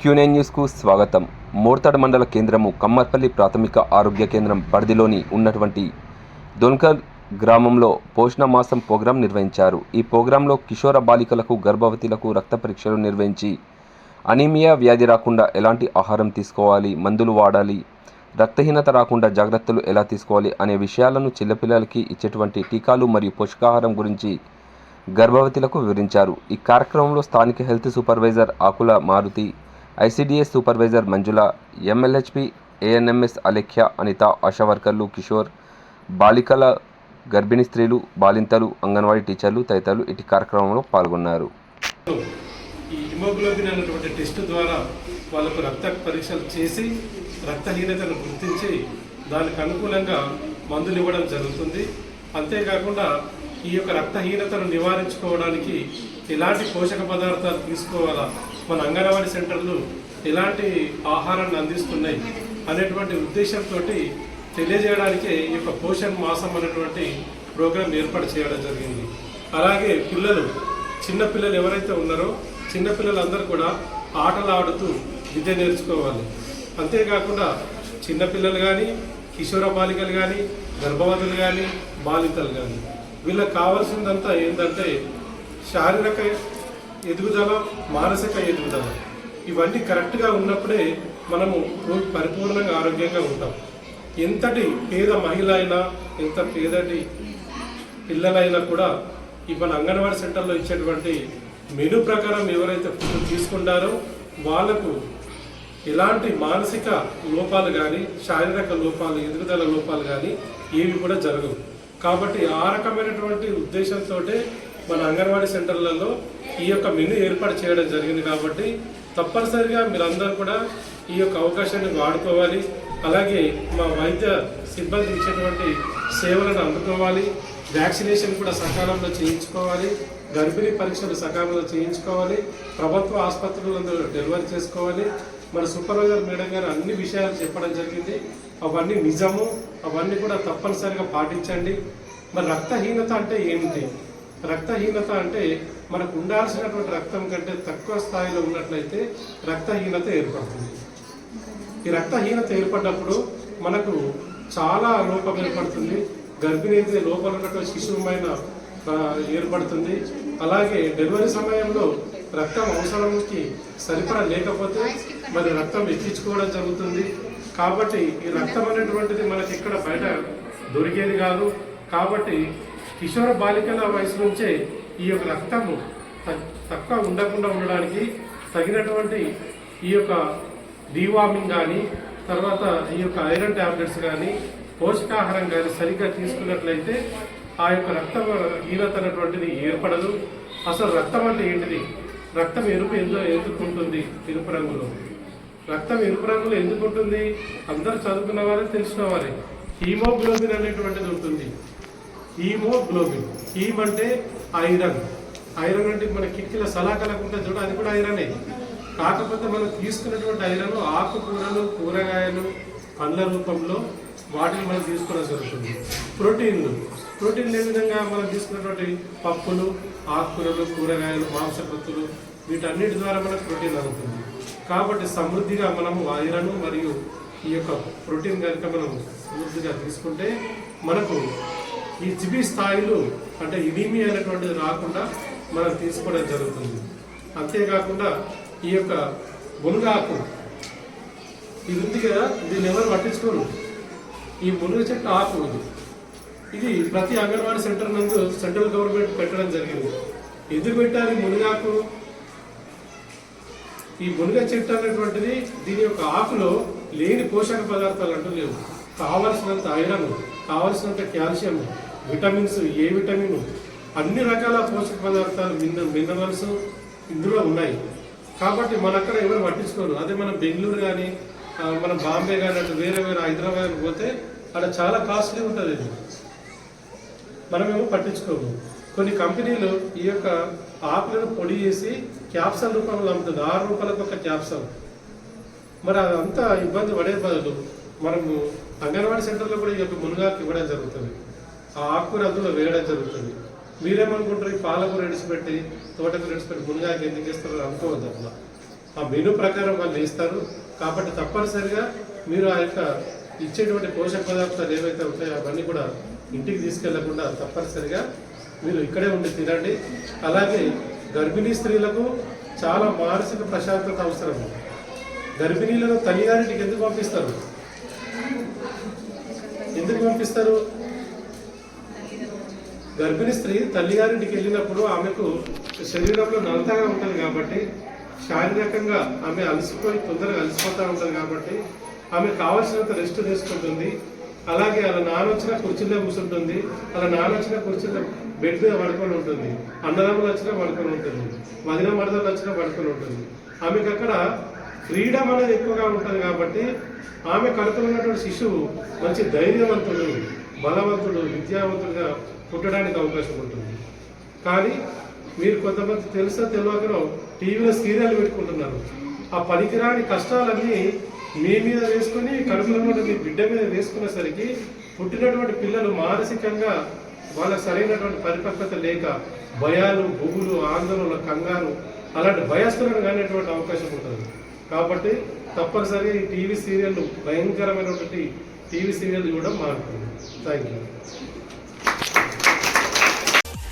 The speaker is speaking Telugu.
క్యూనైన్ న్యూస్కు స్వాగతం. మోర్తాడ్ మండల కేంద్రము కమ్మర్పల్లి ప్రాథమిక ఆరోగ్య కేంద్రం పరిధిలోని ఉన్నటువంటి దొన్కర్ గ్రామంలో పోషణ మాసం ప్రోగ్రాం నిర్వహించారు. ఈ ప్రోగ్రాంలో కిషోర బాలికలకు గర్భవతులకు రక్త పరీక్షలు నిర్వహించి అనీమియా వ్యాధి రాకుండా ఎలాంటి ఆహారం తీసుకోవాలి మందులు వాడాలి రక్తహీనత రాకుండా జాగ్రత్తలు ఎలా తీసుకోవాలి అనే విషయాలను చిన్నపిల్లలకి ఇచ్చేటువంటి టీకాలు మరియు పోషకాహారం గురించి గర్భవతులకు వివరించారు. ఈ కార్యక్రమంలో స్థానిక health supervisor Akula Maruthi ICDS supervisor Manjula MLHP ANMs Alekhya Anitha Asha వర్కర్లు కిషోర్ బాలికల గర్భిణీ స్త్రీలు బాలింతలు అంగన్వాడీ టీచర్లు తదితరులు ఇటు కార్యక్రమంలో పాల్గొన్నారు. ఈ హిమోగ్లోబిన్ అనేటువంటి టెస్ట్ ద్వారా వాళ్ళకు రక్త పరీక్షలు చేసి రక్తహీనతను గుర్తించి దానికి అనుకూలంగా మందులు ఇవ్వడం జరుగుతుంది. అంతేకాకుండా ఈ యొక్క రక్తహీనతను నివారించుకోవడానికి ఎలాంటి పోషక పదార్థాలు తీసుకోవాలా మన అంగన్వాడీ సెంటర్లు ఎలాంటి ఆహారాన్ని అందిస్తున్నాయి అనేటువంటి ఉద్దేశంతో తెలియజేయడానికే ఈ యొక్క పోషణ్ మాసం అనేటువంటి ప్రోగ్రాం ఏర్పాటు చేయడం జరిగింది. అలాగే పిల్లలు చిన్నపిల్లలు ఎవరైతే ఉన్నారో చిన్నపిల్లలందరూ కూడా ఆటలు ఆడుతూ విద్య నేర్చుకోవాలి. అంతేకాకుండా చిన్నపిల్లలు కానీ కిషోర బాలికలు కానీ గర్భవతులు కానీ బాలితలు కానీ వీళ్ళకి కావాల్సిందంతా ఏంటంటే శారీరక ఎదుగుదల మానసిక ఎదుగుదల. ఇవన్నీ కరెక్ట్గా ఉన్నప్పుడే మనము పరిపూర్ణంగా ఆరోగ్యంగా ఉంటాం. ఎంతటి పేద మహిళ అయినా ఎంత పేదటి పిల్లలైనా కూడా ఈ మన అంగన్వాడీ సెంటర్లో ఇచ్చేటువంటి మెను ప్రకారం ఎవరైతే ఫుడ్ తీసుకుంటారో వాళ్ళకు ఎలాంటి మానసిక లోపాలు కానీ శారీరక లోపాలు ఎదుగుదల లోపాలు కానీ ఏవి కూడా జరగవు. కాబట్టి ఆ రకమైనటువంటి ఉద్దేశంతో మన అంగన్వాడీ సెంటర్లలో ఈ యొక్క మెను ఏర్పాటు చేయడం జరిగింది కాబట్టి తప్పనిసరిగా మీరందరూ కూడా ఈ యొక్క అవకాశాన్ని వాడుకోవాలి. అలాగే మా వైద్య సిబ్బంది ఇచ్చేటువంటి సేవలను అందుకోవాలి. వ్యాక్సినేషన్ కూడా సకాలంలో చేయించుకోవాలి. గర్భిణీ పరీక్షలు సకాలంలో చేయించుకోవాలి. ప్రభుత్వ ఆసుపత్రులందు డెలివరీ చేసుకోవాలి. మన సూపర్వైజర్ మేడం గారు అన్ని విషయాలు చెప్పడం జరిగింది. అవన్నీ నిజము. అవన్నీ కూడా తప్పనిసరిగా పాటించండి. మరి రక్తహీనత అంటే ఏమిటి? రక్తహీనత అంటే మనకు ఉండాల్సినటువంటి రక్తం కంటే తక్కువ స్థాయిలో ఉన్నట్లయితే రక్తహీనత ఏర్పడుతుంది. ఈ రక్తహీనత ఏర్పడ్డప్పుడు మనకు చాలా లోపం ఏర్పడుతుంది. గర్భిణీ లోపల ఉన్నటువంటి శిశువుమైన ఏర్పడుతుంది. అలాగే డెలివరీ సమయంలో రక్తం అవసరంకి సరిపడా లేకపోతే మరి రక్తం ఎక్కించుకోవడం జరుగుతుంది. కాబట్టి ఈ రక్తం అనేటువంటిది మనకి ఇక్కడ బయట దొరికేది కాదు. కాబట్టి కిషోర బాలికల వయసు నుంచే ఈ యొక్క రక్తము తక్కువ ఉండకుండా ఉండడానికి తగినటువంటి ఈ యొక్క డీవార్మింగ్ కానీ తర్వాత ఈ యొక్క ఐరన్ టాబ్లెట్స్ కానీ పోషకాహారం కానీ సరిగ్గా తీసుకున్నట్లయితే ఆ యొక్క రక్త హీనత అనేటువంటిది ఏర్పడదు. అసలు రక్తం అంటే ఏంటిది? రక్తం ఎరుపు ఎందుకు ఎందుకు ఉంటుంది ఎరుపు రంగులో? రక్తం ఎరుపు రంగులో ఎందుకు ఉంటుంది అందరూ చదువుకున్న వారే తెలిసిన వారే. హీమోగ్లోబిన్ అనేటువంటిది ఉంటుంది. హీమోగ్లోబిన్. హీమ్ అంటే ఐరన్. ఐరన్ అంటే మన కిటికీల సలాకలకు ఉంటుంది చూడ అది కూడా ఐరనే. కాకపోతే మనం తీసుకున్నటువంటి ఐరన్ ఆకుకూరలు కూరగాయలు పండ్ల రూపంలో వాటిని మనం తీసుకోవడం జరుగుతుంది. ప్రోటీన్లు. ప్రోటీన్లు ఏ విధంగా మనం తీసుకున్నటువంటి పప్పులు ఆకుకూరలు కూరగాయలు మాంసపత్తులు వీటన్నిటి ద్వారా మనకు ప్రోటీన్ అవుతుంది కాబట్టి సమృద్ధిగా మనము ఐరన్ మరియు ఈ యొక్క ప్రోటీన్ కనుక మనం సమృద్ధిగా తీసుకుంటే మనకు ఈ జిబి స్థాయిలు అంటే ఇడిమి అనేటువంటిది రాకుండా మనం తీసుకోవడం జరుగుతుంది. అంతేకాకుండా ఈ యొక్క మునగాకు ఇది ఉంది కదా దీన్ని ఎవరు పట్టించుకోరు. ఈ మునగ చెట్టు ఆకు ఇది. ఇది ప్రతి అంగన్వాడీ సెంటర్ నందు సెంట్రల్ గవర్నమెంట్ పెట్టడం జరిగింది. ఎందుకు పెట్టారు ఈ మునగాకు ఈ మునగ చెట్టు అనేటువంటిది దీని యొక్క ఆకులో లేని పోషక పదార్థాలు అంటూ లేవు. కావలసినంత ఐరన్ కావలసినంత కాల్షియం విటమిన్స్ ఏ విటమిన్? అన్ని రకాల పోషక పదార్థాలు మిన మినరల్స్ ఇందులో ఉన్నాయి. కాబట్టి మన అక్కడ ఎవరు పట్టించుకోరు. అదే మనం బెంగళూరు కానీ మనం బాంబే కానీ అటు వేరే వేరే హైదరాబాద్ పోతే అక్కడ చాలా కాస్ట్లీ ఉంటుంది ఇది. మనమేమో పట్టించుకోము. కొన్ని కంపెనీలు ఈ యొక్క ఆకులను పొడి చేసి క్యాప్సల్ రూపంలో అమ్ముతుంది ఆరు రూపాయలకు ఒక క్యాప్సల్. మరి అదంతా ఇబ్బంది పడే బదులు మనము అంగన్వాడీ సెంటర్లో కూడా ఈ యొక్క మునగాకు ఇవ్వడం జరుగుతుంది. ఆ ఆకుకూర అందులో వేయడం జరుగుతుంది. మీరేమనుకుంటారు? ఈ పాలకూర ఎడిచిపెట్టి తోటకూర ఎడిచిపెట్టి మునగాకి ఎందుకు ఇస్తారో అనుకోవద్దు అట్లా ఆ మెను ప్రకారం వాళ్ళు ఇస్తారు కాబట్టి తప్పనిసరిగా మీరు ఆ యొక్క ఇచ్చేటువంటి పోషక పదార్థాలు ఏవైతే ఉంటాయో అవన్నీ కూడా ఇంటికి తీసుకెళ్ళకుండా తప్పనిసరిగా మీరు ఇక్కడే ఉండి తినండి. అలాగే గర్భిణీ స్త్రీలకు చాలా మానసిక ప్రశాంతత అవసరం. గర్భిణీలను తల్లిగారింటికి ఎందుకు పంపిస్తారు? ఎందుకు పంపిస్తారు? గర్భిణీ స్త్రీ తల్లిగారింటికి వెళ్ళినప్పుడు ఆమెకు శరీరంలో నలతగా ఉంటుంది కాబట్టి శారీరకంగా ఆమె అలసిపోయి తొందరగా అలసిపోతూ ఉంటుంది కాబట్టి ఆమె కావాల్సినంత రెస్ట్ తీసుకుంటుంది. అలాగే అలా నానొచ్చిన కుర్చీలో కూర్చుంటుంది. అలా నానొచ్చిన కుర్చీలో బెడ్ మీద పడుకొని ఉంటుంది. అన్నదమ్ములు వచ్చినా పడుకొని ఉంటుంది. వదిన మరదలు వచ్చినా పడుకొని ఉంటుంది. ఆమెకు అక్కడ ఫ్రీడమ్ అనేది ఎక్కువగా ఉంటుంది కాబట్టి ఆమె కడుపులో ఉన్నటువంటి శిశువు మంచి ధైర్యవంతుడు బలవంతుడు విద్యావంతుడుగా పుట్టడానికి అవకాశం ఉంటుంది. కానీ మీరు కొంతమంది తెలుసా తెలియకనో టీవీలో సీరియల్ పెట్టుకుంటున్నారు. ఆ పనికిరాని కష్టాలన్నీ మీ మీద వేసుకొని కడుపులో మీ బిడ్డ మీద వేసుకునేసరికి పుట్టినటువంటి పిల్లలు మానసికంగా వాళ్ళకి సరైనటువంటి పరిపక్వత లేక భయాలు బొగులు ఆందోళన కంగారు అలాంటి భయస్థులను కానిటువంటి అవకాశం ఉంటుంది. కాబట్టి తప్పనిసరిగా ఈ టీవీ సీరియల్ భయంకరమైనటువంటి టీవీ సీరియల్ కూడా మారుతుంది థ్యాంక్ యూ